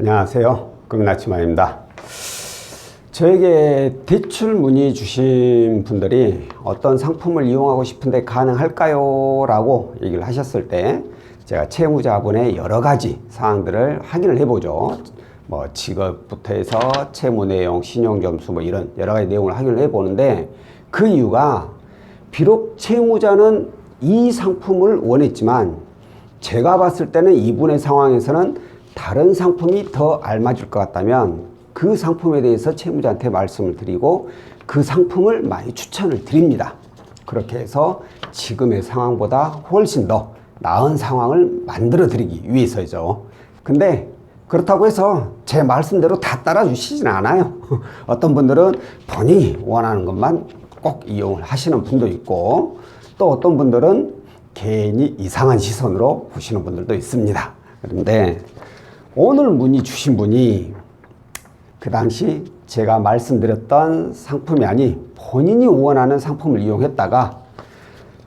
안녕하세요. 금나치마입니다. 저에게 대출 문의 주신 분들이 어떤 상품을 이용하고 싶은데 가능할까요? 라고 얘기를 하셨을 때 제가 채무자분의 여러 가지 사항들을 확인을 해보죠. 뭐 직업부터 해서 채무 내용, 신용 점수 뭐 이런 여러 가지 내용을 확인을 해보는데 그 이유가 비록 채무자는 이 상품을 원했지만 제가 봤을 때는 이분의 상황에서는 다른 상품이 더 알맞을 것 같다면 그 상품에 대해서 채무자한테 말씀을 드리고 그 상품을 많이 추천을 드립니다. 그렇게 해서 지금의 상황보다 훨씬 더 나은 상황을 만들어 드리기 위해서죠. 근데 그렇다고 해서 제 말씀대로 다 따라주시진 않아요. 어떤 분들은 본인이 원하는 것만 꼭 이용을 하시는 분도 있고 또 어떤 분들은 괜히 이상한 시선으로 보시는 분들도 있습니다. 그런데 오늘 문의 주신 분이 그 당시 제가 말씀드렸던 상품이 아니 본인이 원하는 상품을 이용했다가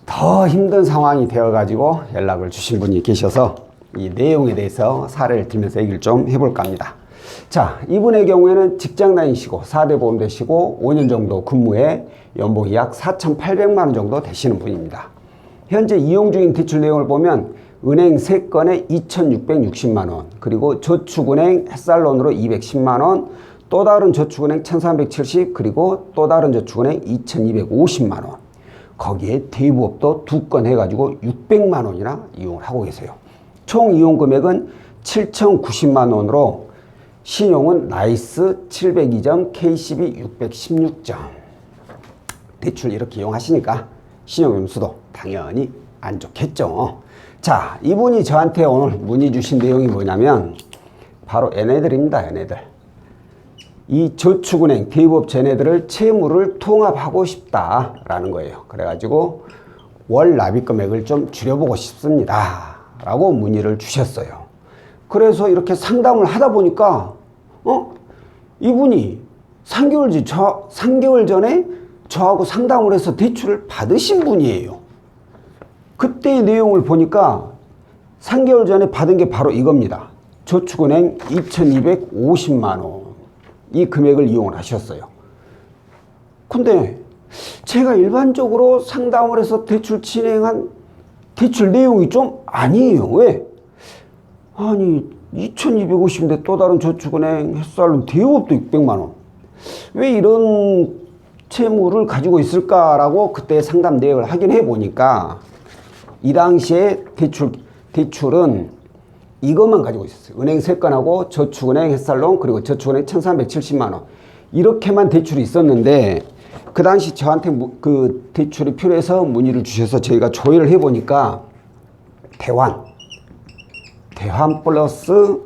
더 힘든 상황이 되어가지고 연락을 주신 분이 계셔서 이 내용에 대해서 사례를 들면서 얘기를 좀 해볼까 합니다. 자, 이분의 경우에는 직장 다니시고 4대 보험 되시고 5년 정도 근무해 연봉이 약 4,800만 원 정도 되시는 분입니다. 현재 이용 중인 대출 내용을 보면 은행 3건에 2,660만 원, 그리고 저축은행 햇살론으로 210만 원, 또 다른 저축은행 1,370, 그리고 또 다른 저축은행 2,250만 원. 거기에 대부업도 두 건 해가지고 600만 원이나 이용을 하고 계세요. 총 이용 금액은 7,090만 원으로 신용은 나이스 702점, KCB 616점. 대출 이렇게 이용하시니까 신용점수도 당연히 안 좋겠죠. 자, 이분이 저한테 오늘 문의 주신 내용이 뭐냐면 바로 얘네들입니다, 얘네들. 이 저축은행, 대부업 쟤네들을 채무를 통합하고 싶다라는 거예요. 그래가지고 월 납입 금액을 좀 줄여보고 싶습니다. 라고 문의를 주셨어요. 그래서 이렇게 상담을 하다 보니까, 어? 이분이 3개월, 전, 저, 3개월 전에 저하고 상담을 해서 대출을 받으신 분이에요. 그때의 내용을 보니까 3개월 전에 받은 게 바로 이겁니다. 저축은행 2,250만 원. 이 금액을 이용을 하셨어요. 근데 제가 일반적으로 상담을 해서 대출 진행한 대출 내용이 좀 아니에요. 왜? 아니, 2,250인데 또 다른 저축은행 햇살론 대우업도 600만 원. 왜 이런 채무를 가지고 있을까라고 그때 상담 내역을 확인해 보니까 이 당시에 대출, 대출은 이것만 가지고 있었어요. 은행 세 건하고 저축은행 햇살론 그리고 저축은행 1370만 원. 이렇게만 대출이 있었는데 그 당시 저한테 무- 그 대출이 필요해서 문의를 주셔서 저희가 조회를 해 보니까 대환 대환 플러스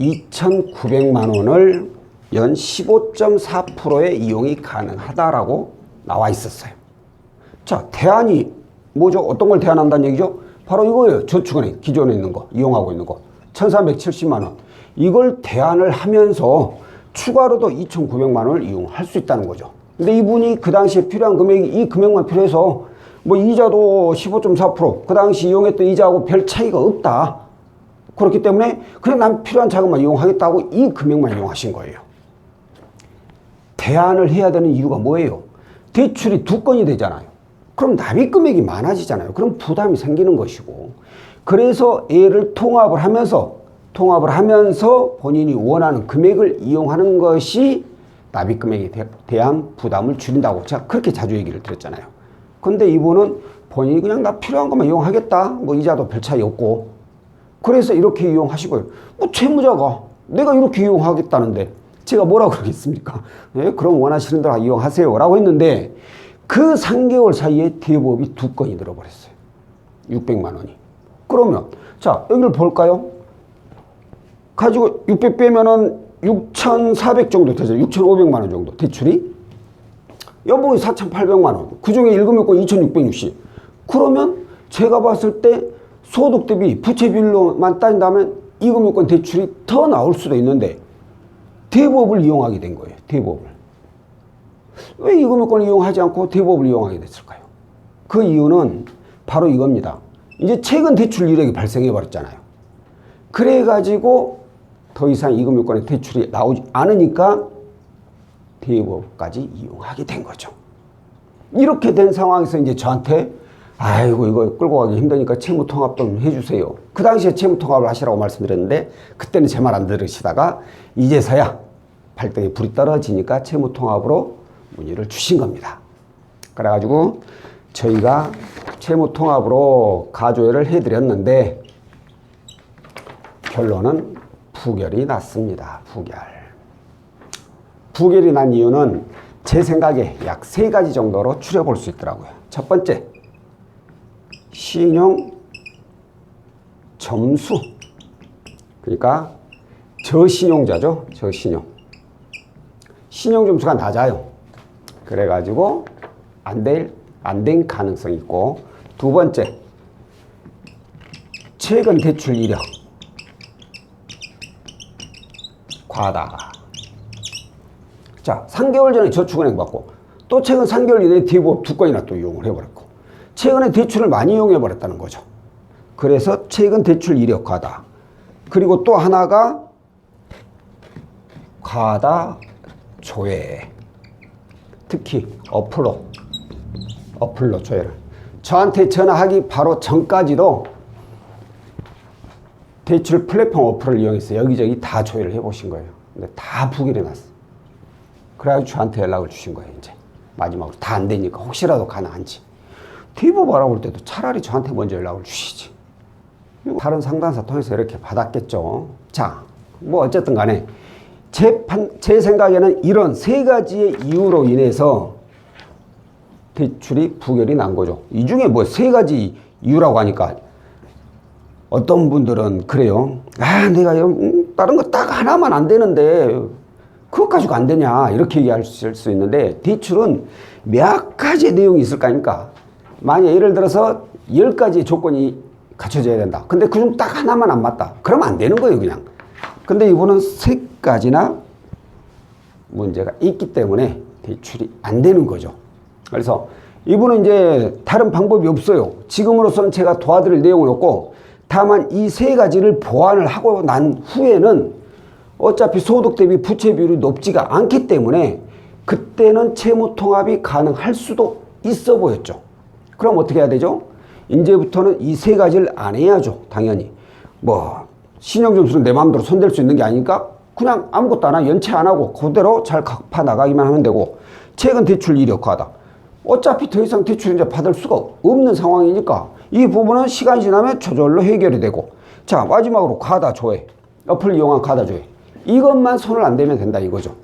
2,900만 원을 연 15.4%의 이용이 가능하다라고 나와 있었어요. 자, 대안이 뭐죠? 어떤 걸 대안한다는 얘기죠? 바로 이거예요. 저축은행 기존에 있는 거, 이용하고 있는 거. 1,370만 원. 이걸 대안을 하면서 추가로도 2,900만 원을 이용할 수 있다는 거죠. 근데 이분이 그 당시에 필요한 금액이 이 금액만 필요해서 뭐 이자도 15.4%, 그 당시 이용했던 이자하고 별 차이가 없다. 그렇기 때문에 그냥 난 필요한 자금만 이용하겠다고 이 금액만 이용하신 거예요. 대안을 해야 되는 이유가 뭐예요? 대출이 두 건이 되잖아요. 그럼 납입 금액이 많아지잖아요. 그럼 부담이 생기는 것이고. 그래서 얘를 통합을 하면서 통합을 하면서 본인이 원하는 금액을 이용하는 것이 납입 금액에 대- 대한 부담을 줄인다고 제가 그렇게 자주 얘기를 드렸잖아요. 근데 이분은 본인이 그냥 나 필요한 것만 이용하겠다. 뭐 이자도 별 차이 없고. 그래서 이렇게 이용하시고요. 뭐 채무자가 내가 이렇게 이용하겠다는데 제가 뭐라 그러겠습니까? 예, 그럼 원하시는 대로 이용하세요. 라고 했는데 그 3개월 사이에 대법이 두 건이 들어버렸어요. 600만 원이. 그러면 자 여기를 볼까요? 가지고 600 빼면은 6,400 정도 되죠. 6,500만 원 정도 대출이. 연봉이 4,800만 원. 그 중에 일금요건 2,660. 그러면 제가 봤을 때 소득 대비 부채 비율로만 따진다면 이금요건 대출이 더 나올 수도 있는데 대법을 이용하게 된 거예요. 대법을. 왜 이금요건을 이용하지 않고 대법을 이용하게 됐을까요? 그 이유는 바로 이겁니다. 이제 최근 대출 이력이 발생해 버렸잖아요. 그래가지고 더 이상 이금 요건에 대출이 나오지 않으니까 대부업까지 이용하게 된 거죠. 이렇게 된 상황에서 이제 저한테 아이고 이거 끌고 가기 힘드니까 채무 통합 좀 해주세요. 그 당시에 채무 통합을 하시라고 말씀드렸는데 그때는 제 말 안 들으시다가 이제서야 발등에 불이 떨어지니까 채무 통합으로 문의를 주신 겁니다. 그래가지고 저희가 채무 통합으로 가조회를 해드렸는데 결론은 부결이 났습니다. 부결. 부결이 난 이유는 제 생각에 약 세 가지 정도로 추려볼 수 있더라고요. 첫 번째, 신용 점수. 그러니까 저신용자죠. 저신용. 신용 점수가 낮아요. 그래가지고 안 될, 안 된 가능성이 있고 두 번째, 최근 대출 이력. 과다가. 자, 3개월 전에 저축은행 받고 또 최근 3개월 이내에 대부업 두 건이나 또 이용을 해버렸고 최근에 대출을 많이 이용해버렸다는 거죠. 그래서 최근 대출 이력 과다. 그리고 또 하나가 과다 조회. 특히 어플로 어플로 조회를. 저한테 전화하기 바로 전까지도 대출 플랫폼 어플을 이용해서 여기저기 다 조회를 해보신 거예요. 근데 다 부결이 났어. 그래가지고 저한테 연락을 주신 거예요, 이제. 마지막으로 다 안 되니까 혹시라도 가능한지. 디브 알아볼 때도 차라리 저한테 먼저 연락을 주시지. 다른 상담사 통해서 이렇게 받았겠죠. 자, 뭐 어쨌든 간에 제, 판, 제 생각에는 이런 세 가지의 이유로 인해서 대출이 부결이 난 거죠. 이 중에 뭐 세 가지 이유라고 하니까 어떤 분들은 그래요. 아, 내가 요- 음, 다른 거 딱 하나만 안 되는데 그것 가지고 안 되냐 이렇게 얘기할 수 있는데 대출은 몇 가지 내용이 있을 거 아닙니까? 만약 예를 들어서 열 가지 조건이 갖춰져야 된다. 근데 그중 딱 하나만 안 맞다. 그러면 안 되는 거예요, 그냥. 근데 이분은 세 가지나 문제가 있기 때문에 대출이 안 되는 거죠. 그래서 이분은 이제 다른 방법이 없어요. 지금으로서는 제가 도와드릴 내용은 없고 다만 이 세 가지를 보완을 하고 난 후에는 어차피 소득 대비 부채 비율이 높지가 않기 때문에 그때는 채무 통합이 가능할 수도 있어 보였죠. 그럼 어떻게 해야 되죠? 이제부터는 이 세 가지를 안 해야죠. 당연히. 뭐 신용 점수는 내 마음대로 손댈 수 있는 게 아니니까 그냥 아무것도 안 하고 연체 안 하고 그대로 잘 갚아 나가기만 하면 되고 최근 대출 이력화다. 어차피 더 이상 대출 이제 받을 수가 없는 상황이니까 이 부분은 시간이 지나면 저절로 해결이 되고 자 마지막으로 과다 조회 어플 이용한 과다 조회 이것만 손을 안 대면 된다 이거죠.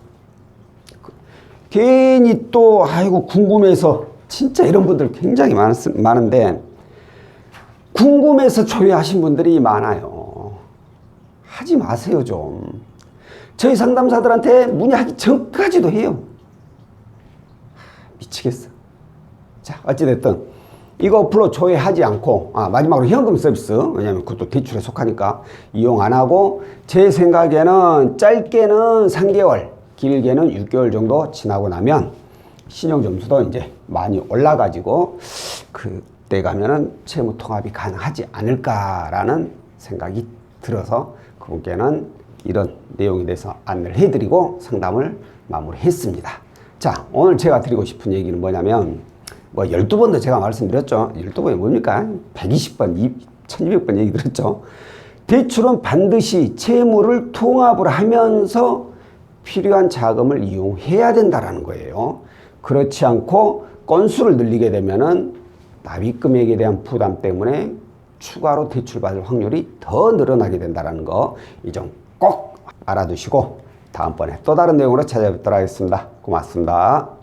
괜히 또 아이고 궁금해서 진짜 이런 분들 굉장히 많, 많은데 궁금해서 조회하신 분들이 많아요. 하지 마세요 좀. 저희 상담사들한테 문의하기 전까지도 해요. 미치겠어. 자 어찌됐든 이거 어플로 조회하지 않고 아, 마지막으로 현금 서비스 왜냐하면 그것도 대출에 속하니까 이용 안 하고 제 생각에는 짧게는 3개월 길게는 6개월 정도 지나고 나면 신용 점수도 이제 많이 올라가지고 그때 가면은 채무 통합이 가능하지 않을까라는 생각이 들어서 그분께는 이런 내용에 대해서 안내를 해드리고 상담을 마무리했습니다. 자 오늘 제가 드리고 싶은 얘기는 뭐냐면 뭐 12번도 제가 말씀드렸죠. 12번이 뭡니까? 120번, 1200번 얘기 들었죠. 대출은 반드시 채무를 통합을 하면서 필요한 자금을 이용해야 된다라는 거예요. 그렇지 않고 건수를 늘리게 되면은 납입 금액에 대한 부담 때문에 추가로 대출받을 확률이 더 늘어나게 된다는 거 이점 꼭 알아두시고 다음번에 또 다른 내용으로 찾아뵙도록 하겠습니다. 고맙습니다.